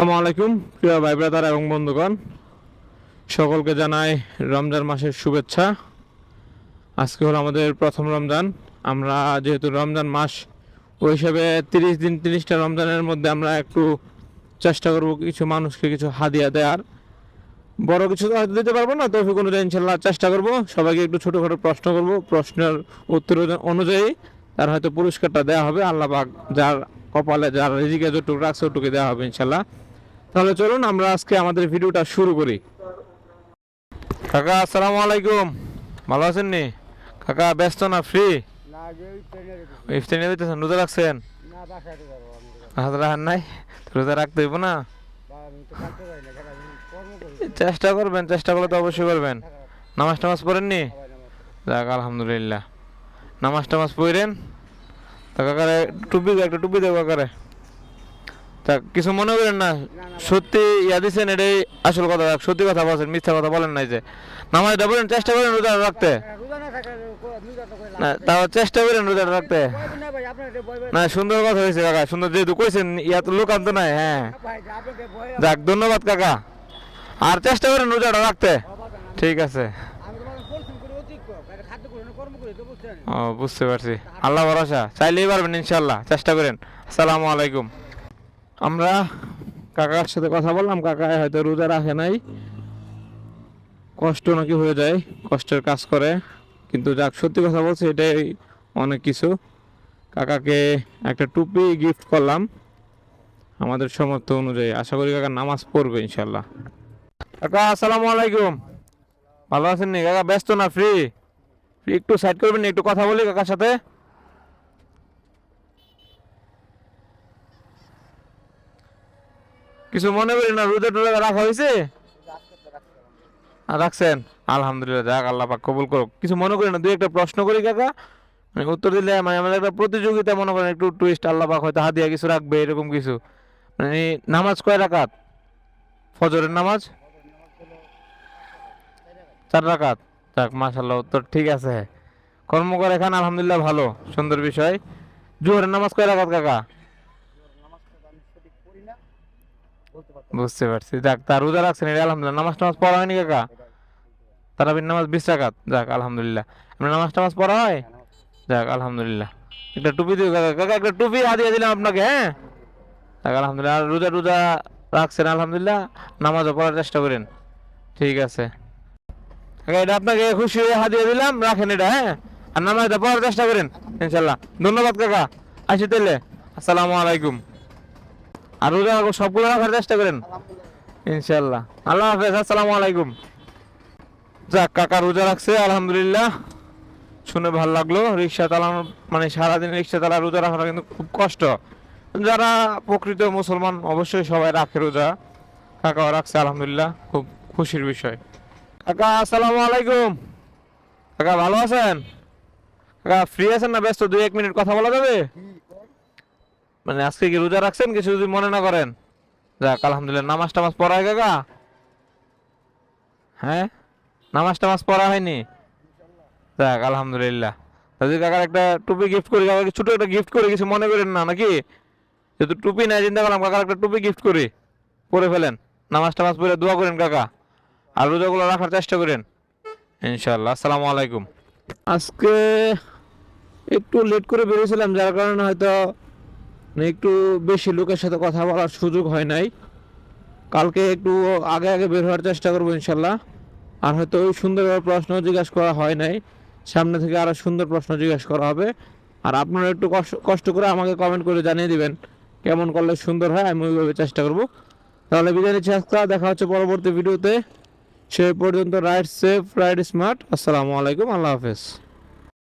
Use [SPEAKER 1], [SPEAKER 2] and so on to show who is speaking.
[SPEAKER 1] আসসালামু আলাইকুম, প্রিয় ভাই, ব্রাদার এবং বন্ধুগণ। সকলকে জানাই রমজান মাসের শুভেচ্ছা। আজকে হলো আমাদের প্রথম রমজান। আমরা যেহেতু রমজান মাস ওই হিসাবে তিরিশ দিন, তিরিশটা রমজানের মধ্যে আমরা একটু চেষ্টা করব কিছু মানুষকে কিছু হাদিয়া দেওয়ার বড় কিছু তো হয়তো দিতে পারব না, তৌফিক অনুযায়ী ইনশাল্লাহ চেষ্টা করব। সবাইকে একটু ছোটোখাটো প্রশ্ন করব। প্রশ্নের উত্তর অনুযায়ী তার হয়তো পুরস্কারটা দেওয়া হবে, আল্লাহ পাক যার কপালে, যার রিজিকে যতটুকু রাখছে ওটুকু দেওয়া হবে ইনশাল্লাহ। তাহলে চলুন আমরা আজকে আমাদের ভিডিওটা শুরু করি। কাকা আসসালামু আলাইকুম। ভালো আছেন নি? কাকা ব্যস্ত না ফ্রি ইফতারি দিতেছেন রোজা রাখছেন? নাই। রোজা রাখতে হইব না? চেষ্টা করবেন চেষ্টা করলে তো অবশ্যই করবেন। নামাজ টামাজ পড়েননি যাক আলহামদুলিল্লাহ। নামাজ টামাজ পড়েন। তা কাকারে টুপি একটা টুপি দেবো কাকারে। তা কিছু মনে করেন না? সত্যি ইয়া দিছেন, এটাই আসল কথা। সত্যি কথা বলছেন, মিথ্যা কথা বলেন নাই যে। নামাজটা বলেন, চেষ্টা করেন রোজা রাখতে। তাও চেষ্টা করেন রোজা রাখতে।
[SPEAKER 2] না,
[SPEAKER 1] সুন্দর কথা হয়েছে কাকা, সুন্দর যেহেতু কইছেন, ইয়া তো লোকান্ত নাই হ্যাঁ। যাক, ধন্যবাদ কাকা। আর চেষ্টা করেন রোজাটা রাখতে। ঠিক আছে। ও, বুঝতে পারছি। আল্লাহ ভরসা, চাইলেই পারবেন ইনশাল্লাহ, চেষ্টা করেন। আসসালামু আলাইকুম। আমরা কাকার সাথে কথা বললাম, কাকা হয়তো রোজা রাখে নাই। কষ্ট নাকি হয়ে যায়, কষ্টের কাজ করে। কিন্তু যাক, সত্যি কথা বলছে, এটাই অনেক কিছু। কাকাকে একটা টুপি গিফট করলাম। আমাদের সমর্থ অনুযায়ী। আশা করি কাকা নামাজ পড়বে ইনশাল্লাহ কাকা, আসসালামু আলাইকুম। ভালো আছেন নি? কাকা, ব্যস্ত না ফ্রি একটু সাইড করবেন একটু কথা বলি কাকার সাথে? কিছু মনে করি না, রোদে টোজা রাখা হয়েছে? রাখছেন? আলহামদুলিল্লাহ, যাক, আল্লাহ পাক কবুল করুক। কিছু মনে করি না, দুই একটা প্রশ্ন করি, কাকা। মানে উত্তর দিলে মানে আমাদের একটা প্রতিযোগিতা, মনে করেন একটু টুইস্ট আল্লাহ পাক হয়তো হাতিয়া কিছু রাখবে, এরকম কিছু। মানে নামাজ কয় রাকাত? ফজরের নামাজ? চার রাকাত? যাক মাশাল্লাহ উত্তর ঠিক আছে। কর্ম করে এখানে আলহামদুলিল্লাহ, ভালো, সুন্দর বিষয়। জোহরের নামাজ কয় রাকাত, কাকা? বুঝতে পারছি। যাক তার রোজা রাখছেন এটা আলহামদুলিল্লাহ। নামাজ টামাজ পড়া হয়নি কাকা? তারাবির নামাজ বিশ রাকাত। যাক আলহামদুলিল্লাহ। আপনার নামাজ টামাজ পড়া হয়? যাক আলহামদুলিল্লাহ। একটা টুপি দিও কাকা। কাকা একটা টুপি হাতিয়ে দিলাম আপনাকে হ্যাঁ? যাক আলহামদুলিল্লাহ। আর রোজা রোজা রাখছেন আলহামদুলিল্লাহ। নামাজও পড়ার চেষ্টা করেন। ঠিক আছে। কাকা এটা আপনাকে খুশি হয়ে হাতিয়ে দিলাম। রাখেন এটা হ্যাঁ? আর নামাজটা পড়ার চেষ্টা করেন ইনশাল্লাহ। ধন্যবাদ কাকা। আসি তাহলে। আসসালামু আলাইকুম। আর রোজা সবগুলো রাখার চেষ্টা করেন। ইনশাল্লাহ আল্লাহ হাফেজ আসসালামু আলাইকুম। যাক কাকা রোজা রাখছে আলহামদুলিল্লাহ। শুনে ভালো লাগল রিক্সা চালানো মানে সারাদিন রিক্সা চালা রোজা রাখাটা কিন্তু খুব কষ্ট। যারা প্রকৃত মুসলমান অবশ্যই সবাই রাখে রোজা। কাকাও রাখছে আলহামদুলিল্লাহ খুব খুশির বিষয়। কাকা আসসালামু আলাইকুম। কাকা ভালো আছেন? কাকা ফ্রি আছেন না ব্যস্ত? দুই এক মিনিট কথা বলা যাবে? মানে আজকে কি রোজা রাখছেন, কিছু যদি মনে না করেন? যাক, আলহামদুলিল্লাহ, নামাজ টামাজ পড়া হয় কাকা হ্যাঁ? নামাজ টামাজ পড়া হয়নি? যাক, আলহামদুলিল্লাহ। তাদের কাকার একটা টুপি গিফট করি, কাকাকে ছোট একটা গিফট করে, কিছু মনে করেন না, নাকি? যেহেতু টুপি নাই, চিন্তা করলাম কাকার একটা টুপি গিফট করি, পরে ফেলেন। নামাজ টামাজ পড়ে দোয়া করেন কাকা, আর রোজাগুলো রাখার চেষ্টা করেন। ইনশাল্লাহ আসসালামু আলাইকুম। আজকে একটু লেট করে বেরিয়েছিলাম, যার কারণে হয়তো মানে একটু বেশি লোকের সাথে কথা বলার সুযোগ হয় নাই। কালকে একটু আগে আগে বের হওয়ার চেষ্টা করব ইনশাল্লাহ। আর হয়তো ওই সুন্দরভাবে প্রশ্ন জিজ্ঞাসা করা হয় নাই। সামনে থেকে আরও সুন্দর প্রশ্ন জিজ্ঞাসা করা হবে। আর আপনারা একটু কষ্ট কষ্ট করে আমাকে কমেন্ট করে জানিয়ে দিবেন, কেমন করলে সুন্দর হয়, আমি ওইভাবে চেষ্টা করব। তাহলে বিদায় নিচ্ছি আজকে, দেখা হচ্ছে পরবর্তী ভিডিওতে। সে পর্যন্ত রাইড সেফ রাইড স্মার্ট আসসালামু আলাইকুম, আল্লাহ হাফেজ।